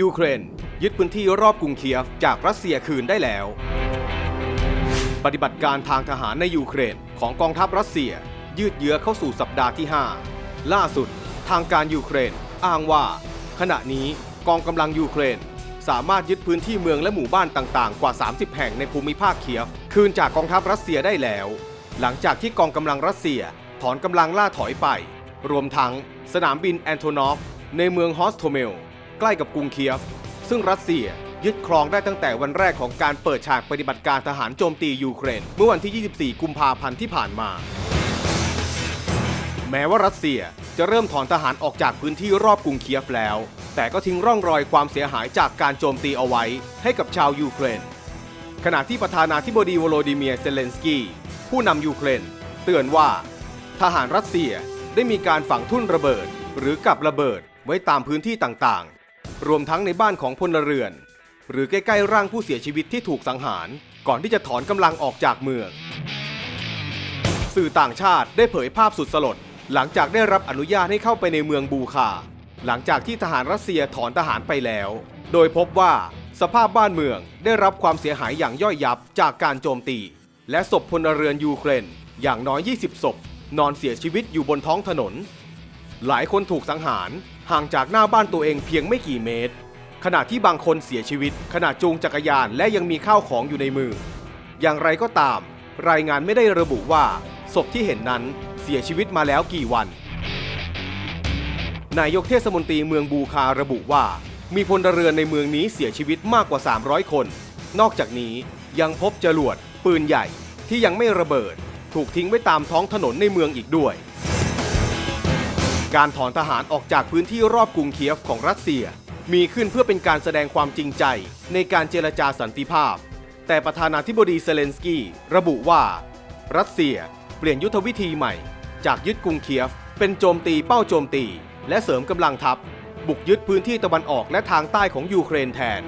ยูเครน ยึดพื้นที่รอบกรุงเคียฟจากรัสเซียคืนได้แล้ว ปฏิบัติการทางทหารในยูเครนของกองทัพรัสเซีย ยืดเยื้อเข้าสู่สัปดาห์ที่ 5 ล่าสุด ทางการยูเครนอ้างว่า ขณะนี้กองกำลังยูเครน สามารถยึดพื้นที่เมืองและหมู่บ้านต่างๆ กว่า 30 แห่งในภูมิภาคเคียฟ คืนจากกองทัพรัสเซียได้แล้ว หลังจากที่กองกำลังรัสเซียถอนกำลังล่าถอยไป รวมทั้งสนามบินแอนโทนอฟในเมืองฮอสโทเมล ใกล้กับกรุงเคียฟ ซึ่งรัสเซียยึดครองได้ตั้งแต่วันแรกของการเปิดฉากปฏิบัติการทหารโจมตียูเครน เมื่อวันที่ 24 กุมภาพันธ์ที่ผ่านมา แม้ว่ารัสเซียจะเริ่มถอนทหารออกจากพื้นที่รอบกรุงเคียฟแล้ว แต่ก็ทิ้งร่องรอยความเสียหายจากการโจมตีเอาไว้ให้กับชาวยูเครน ขณะที่ประธานาธิบดีวโลดิเมียร์เซเลนสกี้ผู้นำยูเครน เตือนว่า ทหารรัสเซียได้มีการฝังทุ่นระเบิด หรือกับระเบิดไว้ตามพื้นที่ต่าง รวมทั้งในบ้านของพลเรือน หรือใกล้ๆร่างผู้เสียชีวิตที่ถูกสังหาร ก่อนที่จะถอนกำลังออกจากเมือง สื่อต่างชาติได้เผยภาพสุดสลด หลังจากได้รับอนุญาตให้เข้าไปในเมืองบูคา หลังจากที่ทหารรัสเซียถอนทหารไปแล้ว โดยพบว่าสภาพบ้านเมืองได้รับความเสียหายอย่างย่อยยับจากการโจมตี และศพพลเรือนยูเครนอย่างน้อย 20 ศพ นอนเสียชีวิตอยู่บนท้องถนน หลายคนถูกสังหารห่างจากหน้าบ้านตัวเองเพียงไม่กี่เมตร ขณะที่บางคนเสียชีวิต ขณะจูงจักรยานและยังมีข้าวของอยู่ในมือ อย่างไรก็ตาม รายงานไม่ได้ระบุว่า ศพที่เห็นนั้นเสียชีวิตมาแล้วกี่วัน นายกเทศมนตรีเมืองบูคาระบุว่า มีพลเรือนในเมืองนี้เสียชีวิตมากกว่า 300 คน นอกจากนี้ยังพบจรวด ปืนใหญ่ที่ยังไม่ระเบิด ถูกทิ้งไว้ตามท้องถนนในเมืองอีกด้วย การถอนทหารออกจากพื้นที่รอบกรุงเคียฟของรัสเซีย มีขึ้นเพื่อเป็นการแสดงความจริงใจในการเจรจาสันติภาพ แต่ประธานาธิบดีเซเลนสกี้ระบุว่า รัสเซียเปลี่ยนยุทธวิธีใหม่ จากยึดกรุงเคียฟ เป็นโจมตีเป้าโจมตี และเสริมกำลังทัพ บุกยึดพื้นที่ตะวันออกและทางใต้ของยูเครนแทน